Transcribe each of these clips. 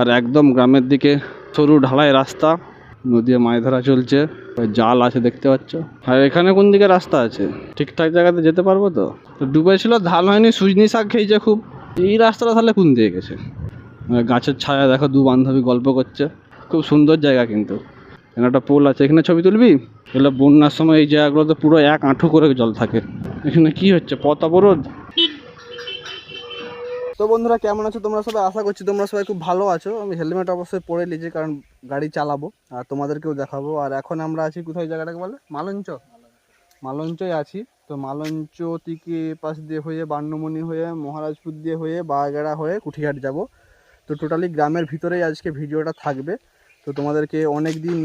আর একদম গ্রামের দিকে সরু ঢালাই রাস্তা নদীতে মাছ ধরা চলছে, জাল আছে দেখতে পাচ্ছ। আর এখানে কোন দিকে রাস্তা আছে? ঠিকঠাক জায়গাতে যেতে পারব তো? তো ডুবেছিল ধান হয়নি, সুজনি শাক খেয়েছে খুব। এই রাস্তাটা তাহলে কোন দিয়ে গেছে? গাছের ছায়া, দেখো, দু বান্ধবী গল্প করছে। খুব সুন্দর জায়গা কিন্তু। এখানে একটা পোল আছে, এখানে ছবি তুলবি? এগুলো বন্যার সময় এই জায়গাগুলোতে পুরো এক আঁঠু করে জল থাকে। এখানে কি হচ্ছে? পথ অবরোধ? তো বন্ধুরা, কেমন আছো তোমরা সবাই? আশা করছি তোমরা সবাই খুব ভালো আছো। আমি হেলমেট অবশ্যই পরে নিয়েছি কারণ গাড়ি চালাবো আর তোমাদেরকেও দেখাবো। আর এখন আমরা আছি কোথায় জায়গাটাকে বলে? মালঞ্চ। মালঞ্চই আছি। তো মালঞ্চ থেকে পাশ দিয়ে হয়ে বান্নমণি হয়ে, মহারাজপুর দিয়ে হয়ে বাগেড়া হয়ে কুঠিঘাট যাব। তো টোটালি গ্রামের ভিতরেই আজকে ভিডিওটা থাকবে। তো তোমাদেরকে অনেক দিন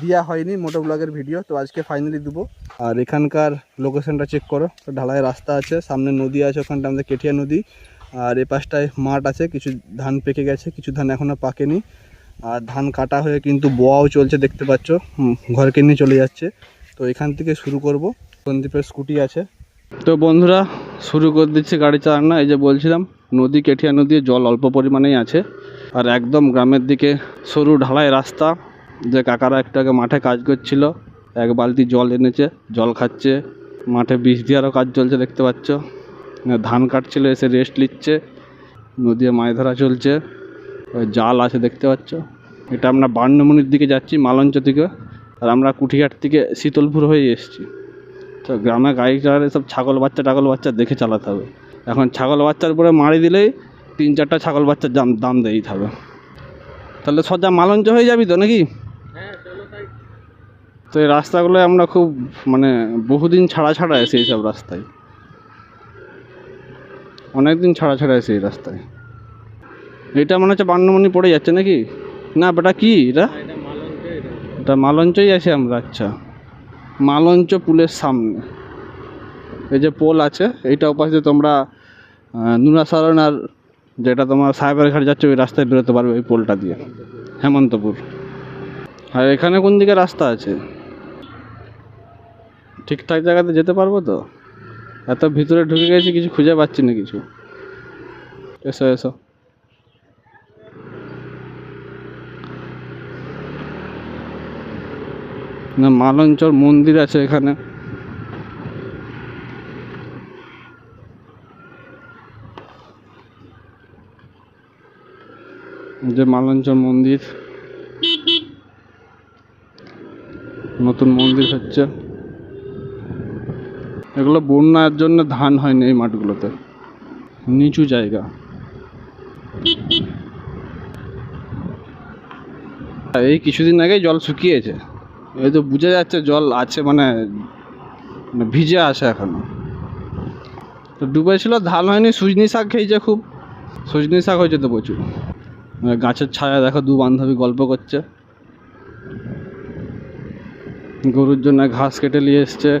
দেওয়া হয়নি মোটো ব্লগের ভিডিও। তো আজকে ফাইনালি দেবো। আর এখানকার লোকেশনটা চেক করো। তো ঢালাই রাস্তা আছে, সামনে নদী আছে, ওখানটা আমাদের কেঠিয়া নদী। আর এ পাশটায় মাঠ আছে, কিছু ধান পেকে গেছে, কিছু ধান এখনও পাকেনি। আর ধান কাটা হয়ে কিন্তু বোয়াও চলছে, দেখতে পাচ্ছ। ঘরকে নিয়ে চলে যাচ্ছে। তো এখান থেকে শুরু করব। সন্দীপের স্কুটি আছে। তো বন্ধুরা, শুরু করে দিচ্ছে গাড়ি চালানো। এই যে বলছিলাম, নদী, কেঠিয়া নদী জল অল্প পরিমাণেই আছে। আর একদম গ্রামের দিকে সরু ঢালাই রাস্তা। যে কাকারা একটু আগে মাঠে কাজ করছিল, এক বালতি জল এনেছে, জল খাচ্ছে। মাঠে বিষ দেওয়ারও কাজ চলছে, দেখতে পাচ্ছ। ধান কাটছিল এসে রেস্ট নিচ্ছে। নদীতে মাছ ধরা চলছে। ওই জাল আছে দেখতে পাচ্ছ। এটা আমরা বান্নমণির দিকে যাচ্ছি মালঞ্চ থেকে আর আমরা কুঠিঘাট থেকে শীতলপুর হয়ে এসেছি। তো গ্রামে গাড়ি চালালে সব ছাগল বাচ্চা টাগল বাচ্চা দেখে চালাতে হবে। এখন ছাগল বাচ্চার উপরে মারি দিলেই তিন চারটা ছাগল বাচ্চার দাম দাম দিয়ে হবে। তাহলে সজা মালঞ্চ হয়ে যাবি তো নাকি? তো এই রাস্তাগুলো আমরা খুব মানে বহুদিন ছাড়া ছাড়া এসে এইসব রাস্তায়। অনেক দিন ছাড়া ছাড়া এসে এই রাস্তায়। এটা মনে হচ্ছে বান্নমণি পড়ে যাচ্ছে নাকি? না, বেটা কি এটা? এটা মালঞ্চই আছে আমরা আচ্ছা। মালঞ্চ পুলের সামনে। এই যে পোল আছে, এইটা উপাশে তোমরা নুনাসারণ আর যেটা তোমার সাহেবের ঘাট যাচ্ছে, ওই রাস্তায় বেরোতে পারবে ওই পোলটা দিয়ে, হেমন্তপুর। আর এখানে কোন দিকে রাস্তা আছে? ঠিকঠাক জায়গাতে যেতে পারব তো? এত ভিতরে ঢুকে গেছি, কিছু খুঁজে পাচ্ছি না কিছু। এসো এসো। না, মালঞ্চর মন্দির আছে এখানে। যে মালঞ্চর মন্দির। নতুন মন্দির হচ্ছে। এগুলো বন্যার জন্য ধান হয়নি এই মাঠগুলোতে। নিচু জায়গা। এই কিছুদিন আগে জল শুকিয়েছে। এই তো বোঝা যাচ্ছে জল আছে মানে মানে ভিজে আছে এখনও। তো ডুবেছিল ধান হয়নি, সুজনি শাক খেয়েছে খুব। সুজনি শাক হয়েছে তো প্রচুর। আর গাছের ছায়া দেখো, দু বান্ধবী গল্প করছে। গরুর জন্য ঘাস কেটে নিয়ে এসছে।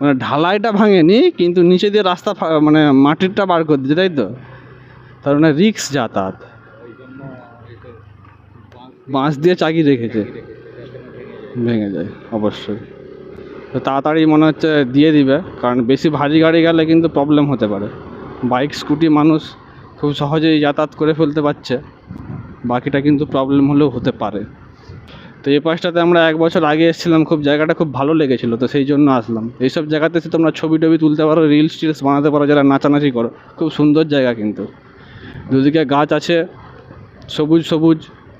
মানে ঢালাইটা ভাঙেনি, কিন্তু নিচে দিয়ে রাস্তা মানে মাটিরটা বার করে দিচ্ছে তাই তো? তার মানে রিক্স যাতায়াত। বাঁশ দিয়ে চাকি রেখেছে। ভেঙে যায়, অবশ্যই। তো তাড়াতাড়ি মনে হচ্ছে দিয়ে দিবে, কারণ বেশি ভারী গাড়ি গেলে কিন্তু প্রবলেম হতে পারে। বাইক, স্কুটি মানুষ খুব সহজেই যাতায়াত করে ফেলতে পারছে। বাকিটা কিন্তু প্রবলেম হলেও হতে পারে। তো এই পাশটাতে আমরা এক বছর আগে এসেছিলাম, খুব জায়গাটা খুব ভালো লেগেছিলো, তো সেই জন্য আসলাম। এইসব জায়গাতে এসে তোমরা ছবি টবি তুলতে পারো রিলস টিলস বানাতে পারো, যারা নাচানাচি করো, খুব সুন্দর জায়গা কিন্তু। দুদিকে গাছ আছে, সবুজ সবুজ,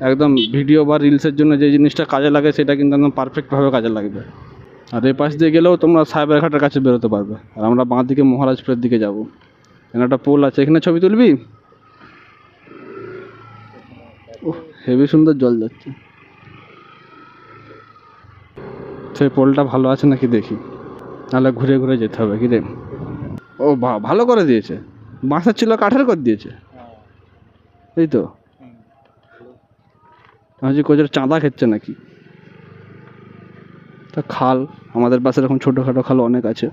একদম ভিডিও বা রিলসের জন্য যে জিনিসটা কাজে লাগে, সেটা কিন্তু একদম পারফেক্টভাবে কাজে লাগবে। আর এই পাশ দিয়ে গেলেও তোমরা সাহেবের ঘাটের কাছে বেরোতে পারবে, আর আমরা বাঁ দিকে মহারাজপুরের দিকে যাব। এখানে একটা পোল আছে, এখানে ছবি তুলবি? ও হেভি সুন্দর জল যাচ্ছে। সেই পোলটা ভালো আছে নাকি দেখি। নাহলে ঘুরে ঘুরে যেতে হবে কি রে। ও ভালো করে দিয়েছে। বাঁশের ছিল কাঠের করে দিয়েছে। এই তো। ভাবছি কোচের চাঁদা খেচ্ছে নাকি? তা খাল, আমাদের পাশে এরকম ছোটোখাটো খাল অনেক আছে।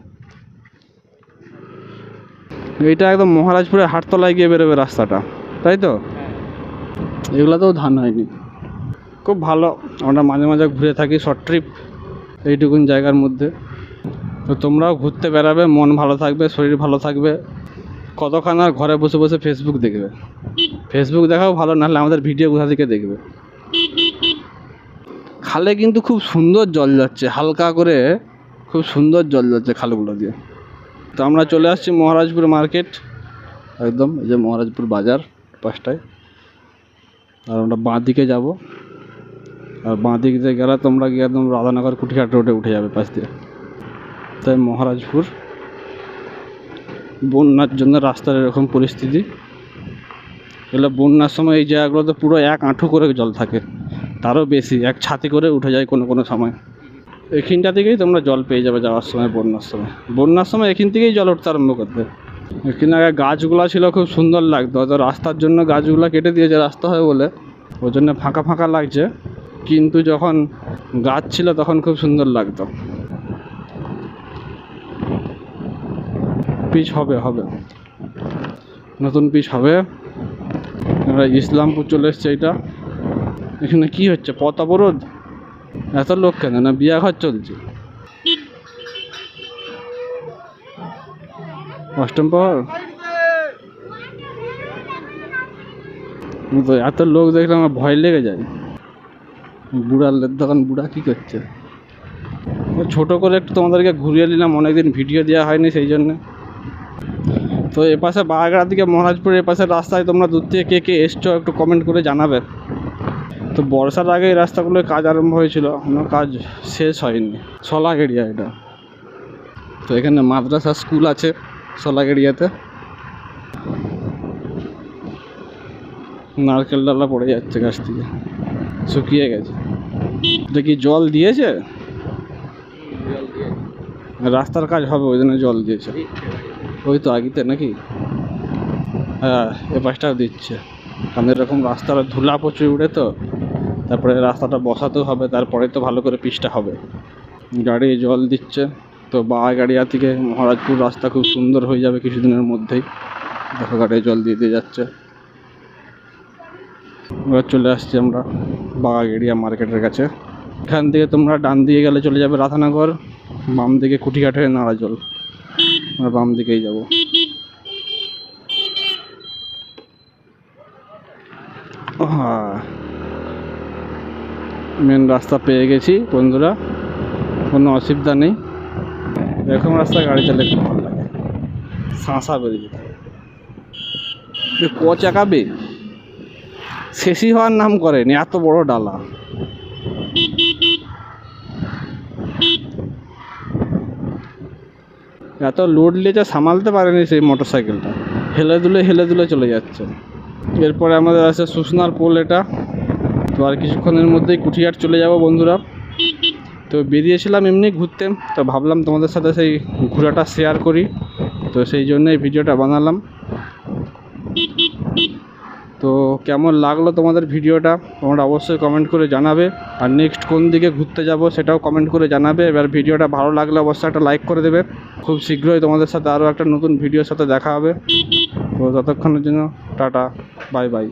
এইটা একদম মহারাজপুরের হাটতলায় গিয়ে বেরোবে রাস্তাটা। তাই তো? এগুলোতেও ধান হয়নি। খুব ভালো। আমরা মাঝে মাঝে ঘুরে থাকি শর্ট ট্রিপ এইটুকুন জায়গার মধ্যে। তো তোমরাও ঘুরতে বেড়াবে, মন ভালো থাকবে, শরীর ভালো থাকবে। কতক্ষণ আর ঘরে বসে বসে ফেসবুক দেখবে। ফেসবুক দেখাও ভালো, নাহলে আমাদের ভিডিও কোথা থেকে দেখবে। খালে কিন্তু খুব সুন্দর জল যাচ্ছে, হালকা করে খুব সুন্দর জল যাচ্ছে খালগুলো দিয়ে। তো আমরা চলে আসছি মহারাজপুর মার্কেট, একদম এই যে মহারাজপুর বাজার পাঁচটায় আর আমরা বাঁ দিকে যাব। আর বাঁ দিক দিয়ে গেলে তোমরা গিয়ে একদম রাধানগর কুঠিঘাট রোডে উঠে যাবে পাশ দিয়ে। তাই মহারাজপুর, বন্যার জন্য রাস্তার এরকম পরিস্থিতি। এগুলো বন্যার সময় এই জায়গাগুলোতে পুরো এক আঁঠু করে জল থাকে, তারও বেশি, এক ছাতি করে উঠে যায় কোনো কোনো সময়। এখানটা থেকেই তোমরা জল পেয়ে যাবে যাওয়ার সময়, বন্যার সময়। বন্যার সময় এখান থেকেই জল উঠতে আরম্ভ করতে এখানে আগে গাছগুলো ছিল, খুব সুন্দর লাগতো। হয়তো রাস্তার জন্য গাছগুলো কেটে দিয়েছে রাস্তা হয় বলে। ওই জন্য ফাঁকা ফাঁকা লাগছে। কিন্তু যখন গাছ ছিল তখন খুব সুন্দর লাগতো। পিচ হবে হবে। নতুন পিচ হবে। আমরা ইসলামপুর চলে এসছে এটা এখানে কি হচ্ছে? পথ অবরোধ? এত লোক কেন? না বিয়া ঘর চলছে? অষ্টম তো এত লোক দেখলে আমার ভয় লেগে যায়। বুড়ালের দোকান, বুড়া কি করছে? ছোট করে একটু তোমাদেরকে ঘুরিয়ে নিলাম, অনেকদিন ভিডিও দেওয়া হয়নি সেই জন্য। তো এপাশে বাগাড়ার দিকে, মহারাজপুর এপাশে রাস্তায় তোমরা দূর থেকে কে কে এসছো একটু কমেন্ট করে জানাবে। তো বর্ষার আগে এই রাস্তাগুলোয় কাজ আরম্ভ হয়েছিল কোনো কাজ শেষ হয়নি। সলাগ এরিয়া এটা। তো এখানে মাদ্রাসা স্কুল আছে সলাগ এরিয়াতে নারকেল ডালা পড়ে যাচ্ছে গাছ থেকে। শুকিয়ে গেছে। দেখি জল দিয়েছে? রাস্তার কাজ হবে, ওই জন্য জল দিয়েছে। ওই তো আগিতে নাকি? হ্যাঁ এ পাশটাও দিচ্ছে। কারণ এরকম রাস্তার ধুলা প্রচুর উড়ে তো, তারপরে রাস্তাটা বসাতেও হবে, তারপরে তো ভালো করে পিচটা হবে। গাড়ি জল দিচ্ছে, তো বা গাড়িয়া থেকে মহারাজপুর রাস্তা খুব সুন্দর হয়ে যাবে কিছুদিনের মধ্যেই। দেখো গাড়ি জল দিয়ে দিয়ে যাচ্ছে। এবার চলে আসছি আমরা বাগাগেড়িয়া মার্কেটের কাছে। এখান থেকে তোমরা ডান দিকে গেলে চলে যাবে রাধানগর, বাম দিকে কুটিঘাট হয়ে নাড়াজল আমরা বাম দিকেই যাব। মেন রাস্তা পেয়ে গেছি বন্ধুরা। কোনো অসুবিধা নেই। এরকম রাস্তায় গাড়ি চালাতে খুব ভালো লাগে। শাঁসা বেরিয়ে যেত ক চাকাবে? শেষই হওয়ার নাম করেনি, এত বড় ডালা। এত লোড নিয়েছে সামালতে পারেনি সেই মোটর সাইকেলটা হেলে দুলে হেলে দুলে চলে যাচ্ছে। এরপরে আমাদের আছে সুসনার পোল এটা। তো আর কিছুক্ষণের মধ্যেই কুঠিয়াট চলে যাব বন্ধুরা। তো বেরিয়েছিলাম এমনি ঘুরতে, তো ভাবলাম তোমাদের সাথে সেই ঘোরাটা শেয়ার করি। তো সেই জন্য এই ভিডিওটা বানালাম। তো কেমন লাগল তোমাদের ভিডিওটা? তোমরা অবশ্যই কমেন্ট করে জানাবে। আর নেক্সট কোন দিকে ঘুরতে যাব সেটাও কমেন্ট করে জানাবে। এবার ভিডিওটা ভালো লাগলে অবশ্যই একটা লাইক করে দেবে। খুব শীঘ্রই তোমাদের সাথে আরও একটা নতুন ভিডিওর সাথে দেখা হবে। তো ততক্ষণের জন্য টাটা বাই বাই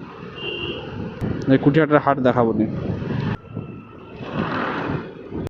এই কুটিয়াটার হাট দেখাবো নি।